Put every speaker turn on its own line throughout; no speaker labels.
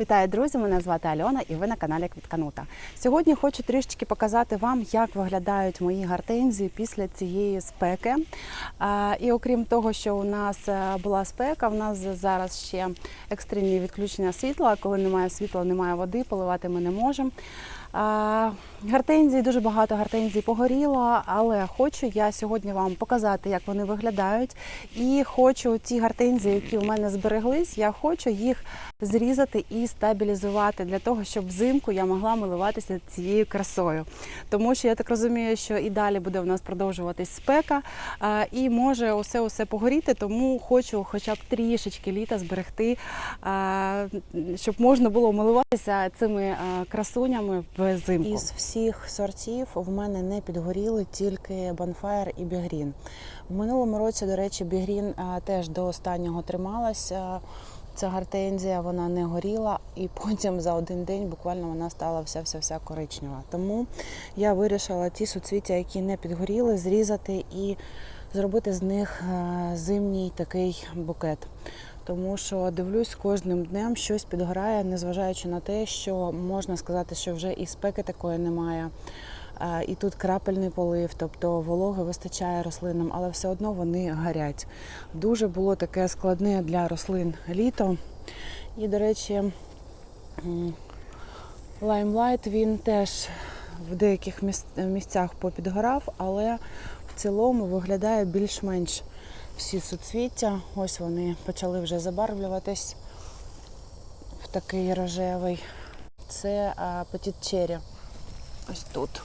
Вітаю, друзі! Мене звати Альона і ви на каналі Квітканута. Сьогодні хочу трішечки показати вам, як виглядають мої гортензії після цієї спеки. І окрім того, що у нас е, була спека, у нас зараз ще екстрені відключення світла. Коли немає світла, немає води, поливати ми не можемо. Гортензії дуже багато гортензій погоріло, але хочу я сьогодні вам показати, як вони виглядають. І хочу ті гортензії, які у мене збереглись, я хочу їх зрізати і стабілізувати для того, щоб взимку я могла милуватися цією красою. Тому що я так розумію, що і далі буде в нас продовжуватись спека, і може усе усе погоріти, тому хочу хоча б трішечки літа зберегти, щоб можна було милуватися цими красунями взимку.
Із всіх сортів в мене не підгоріли тільки Bonfire і Бігрін. В минулому році, до речі, Бігрін теж до останнього трималася. Ця гортензія вона не горіла, і потім за один день буквально вона стала вся-вся-вся коричнева. Тому я вирішила ті суцвіття, які не підгоріли, зрізати і зробити з них е, зимній такий букет. Тому що дивлюсь, кожним днем щось підгорає, незважаючи на те, що можна сказати, що вже і спеки такої немає. І тут крапельний полив, тобто вологи вистачає рослинам, але все одно вони горять. Дуже було таке складне для рослин літо. І, до речі, лаймлайт він теж в деяких місцях попідгорав, але в цілому виглядає більш-менш всі суцвіття. Ось вони почали вже забарвлюватись в такий рожевий. Це Cherry. Ось тут.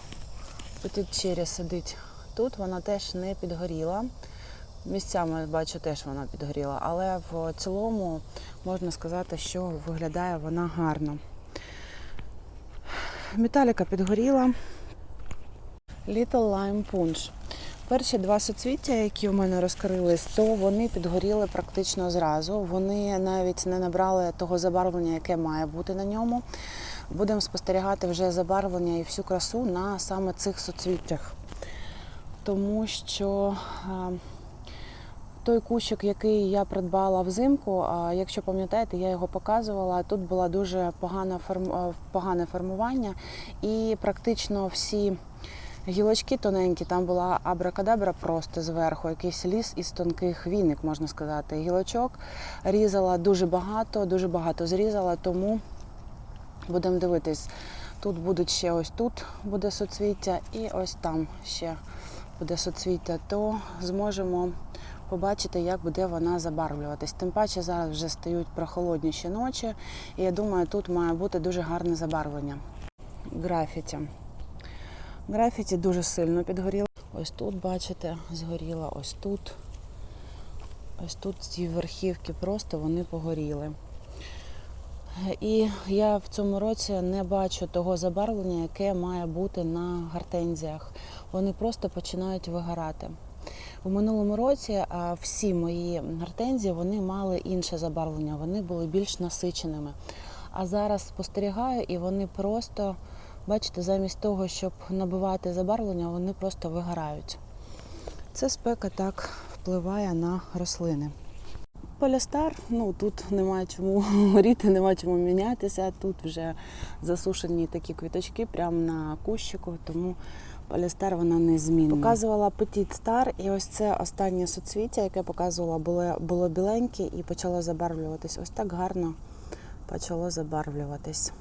Petit Cherry сидить тут, вона теж не підгоріла. Місцями бачу, теж вона підгоріла, але в цілому можна сказати, що виглядає вона гарно. Металіка підгоріла. Little Lime Punch. Перші два суцвіття, які у мене розкрились, то вони підгоріли практично зразу. Вони навіть не набрали того забарвлення, яке має бути на ньому. Будемо спостерігати вже забарвлення і всю красу на саме цих суцвіттях. Тому що той кущик, який я придбала взимку, якщо пам'ятаєте, я його показувала. Тут було дуже погане, погане формування, і практично всі гілочки тоненькі, там була абракадабра просто зверху, якийсь ліс із тонких віник, можна сказати. Гілочок різала дуже багато, дуже багато зрізала, тому будемо дивитись. Тут будуть ще ось тут буде соцвіття, і ось там ще буде соцвіття, то зможемо побачити, як буде вона забарвлюватись. Тим паче зараз вже стають прохолодніші ночі, і я думаю, тут має бути дуже гарне забарвлення. Графіті. Графіті дуже сильно підгоріло. Ось тут, бачите, згоріла, ось тут. Ось тут ці верхівки просто вони погоріли. І я в цьому році не бачу того забарвлення, яке має бути на гортензіях. Вони просто починають вигорати. У минулому році всі мої гортензії вони мали інше забарвлення, вони були більш насиченими. А зараз спостерігаю, і вони просто, бачите, замість того, щоб набивати забарвлення, вони просто вигорають. Це спека так впливає на рослини. Полістар, ну тут немає чому горіти, немає чому мінятися. Тут вже засушені такі квіточки прямо на кущику, тому полістар вона не змінна. Показувала Petit Star, і ось це останнє суцвіття, яке показувала, було, було біленьке і почало забарвлюватись. Ось так гарно почало забарвлюватись.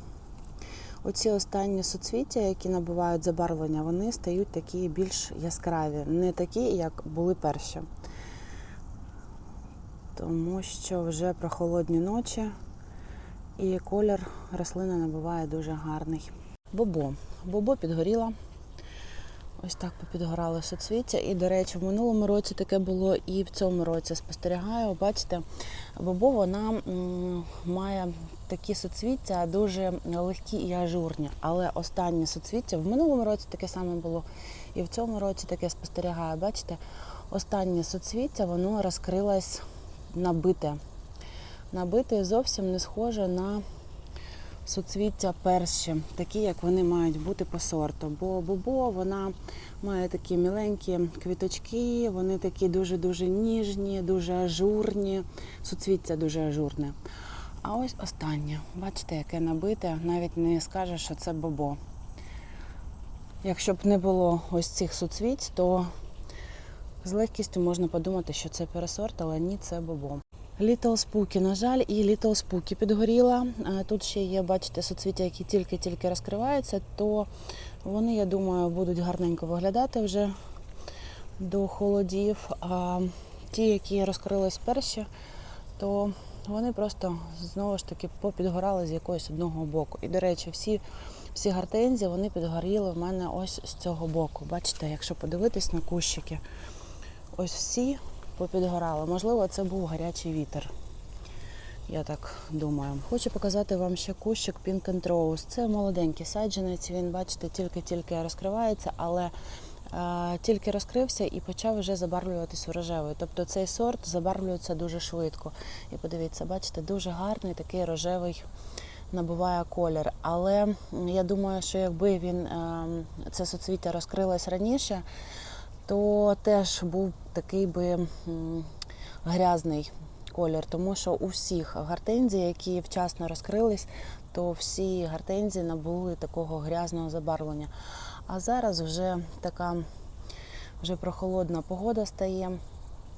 Оці останні суцвіття, які набувають забарвлення, вони стають такі більш яскраві, не такі, як були перші тому що вже прохолодні ночі і колір рослини набуває дуже гарний. Бобо. Бобо підгоріла. Ось так попідгорали соцвіття. І, до речі, в минулому році таке було і в цьому році спостерігаю. Бачите, бобо вона має такі соцвіття дуже легкі і ажурні. Але останні соцвіття в минулому році таке саме було, і в цьому році таке спостерігаю. Бачите, останнє соцвіття воно розкрилось набите. Набите зовсім не схоже на суцвіття перші, такі, як вони мають бути по сорту. Бо бобо вона має такі міленькі квіточки, вони такі дуже-дуже ніжні, дуже ажурні, суцвіття дуже ажурне. А ось останнє. Бачите, яке набите, навіть не скаже, що це бобо. Якщо б не було ось цих суцвіть, то з легкістю можна подумати, що це пересорт, але ні, це бобо. Little Spooky, на жаль, і Little Spooky підгоріла. Тут ще є, бачите, суцвіття, які тільки-тільки розкриваються, то вони, я думаю, будуть гарненько виглядати вже до холодів. А ті, які розкрились перші, то вони просто знову ж таки попідгорали з якогось одного боку. І, до речі, всі, всі гортензії вони підгоріли в мене ось з цього боку. Бачите, якщо подивитись на кущики, ось всі попідгорали. Можливо, це був гарячий вітер. Я так думаю. Хочу показати вам ще кущик Pink and Rose. Це молоденький саджанець. Він, бачите, тільки-тільки розкривається, але е, тільки розкрився і почав вже забарвлюватись у рожевий. Тобто цей сорт забарвлюється дуже швидко. І подивіться, бачите, дуже гарний такий рожевий набуває колір. Але я думаю, що якби він е, це соцвіття розкрилось раніше, то теж був такий би грязний колір, тому що у всіх гортензій, які вчасно розкрились, то всі гортензії набули такого грязного забарвлення. А зараз вже така вже прохолодна погода стає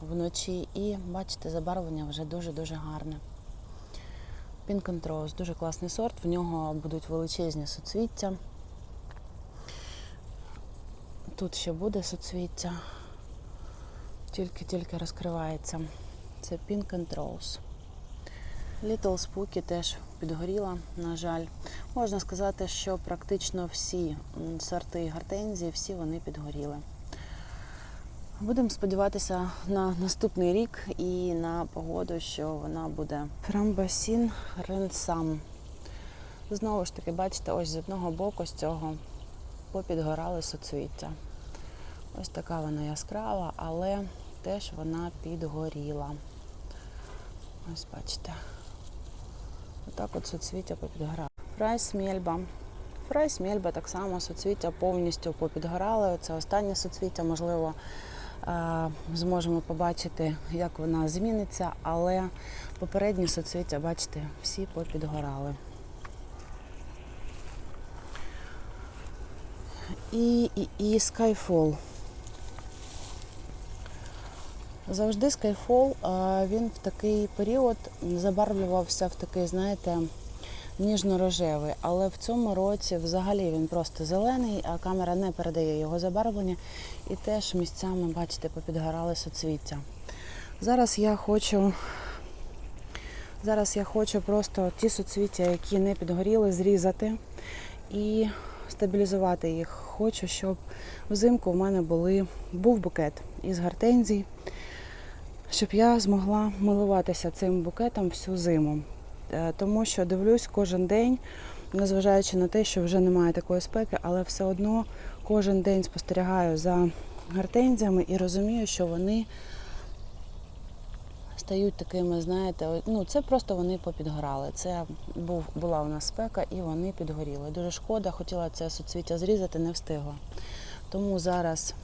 вночі, і бачите, забарвлення вже дуже-дуже гарне. Pink Rose, дуже класний сорт, в нього будуть величезні суцвіття. Тут ще буде суцвіття, тільки-тільки розкривається. Це Pink and Rose. Little Spooky теж підгоріла, на жаль. Можна сказати, що практично всі сорти гортензії, всі вони підгоріли. Будемо сподіватися на наступний рік і на погоду, що вона буде Фрамбасін Ренсам. Знову ж таки, бачите, ось з одного боку з цього попідгорали суцвіття. Ось така вона яскрава, але теж вона підгоріла. Ось бачите. Отак от суцвіття попідгорало. Прайс мельба. Прайс мельба так само суцвіття повністю попідгорали. Це останнє суцвіття, можливо, е, зможемо побачити, як вона зміниться, але попередні суцвіття, бачите, всі попідгорали. І, і, і Skyfall. Завжди Skyfall, він в такий період забарвлювався в такий, знаєте, ніжно-рожевий. Але в цьому році взагалі він просто зелений, а камера не передає його забарвлення. І теж місцями, бачите, попідгорали соцвіття. Зараз я хочу. Зараз я хочу просто ті соцвіття, які не підгоріли, зрізати і стабілізувати їх. Хочу, щоб взимку в мене були, був букет із гортензій, щоб я змогла милуватися цим букетом всю зиму. Е, Тому що дивлюсь кожен день, незважаючи на те, що вже немає такої спеки, але все одно кожен день спостерігаю за гортензіями і розумію, що вони стають такими, знаєте, ну це просто вони попідгорали. Це був, була у нас спека і вони підгоріли. Дуже шкода, хотіла це суцвіття зрізати, не встигла. Тому зараз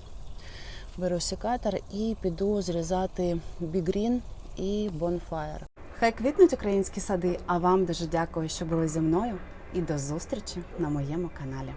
беру секатор і піду зрізати бігрін і бонфаєр. Хай квітнуть українські сади, а вам дуже дякую, що були зі мною. І до зустрічі на моєму каналі.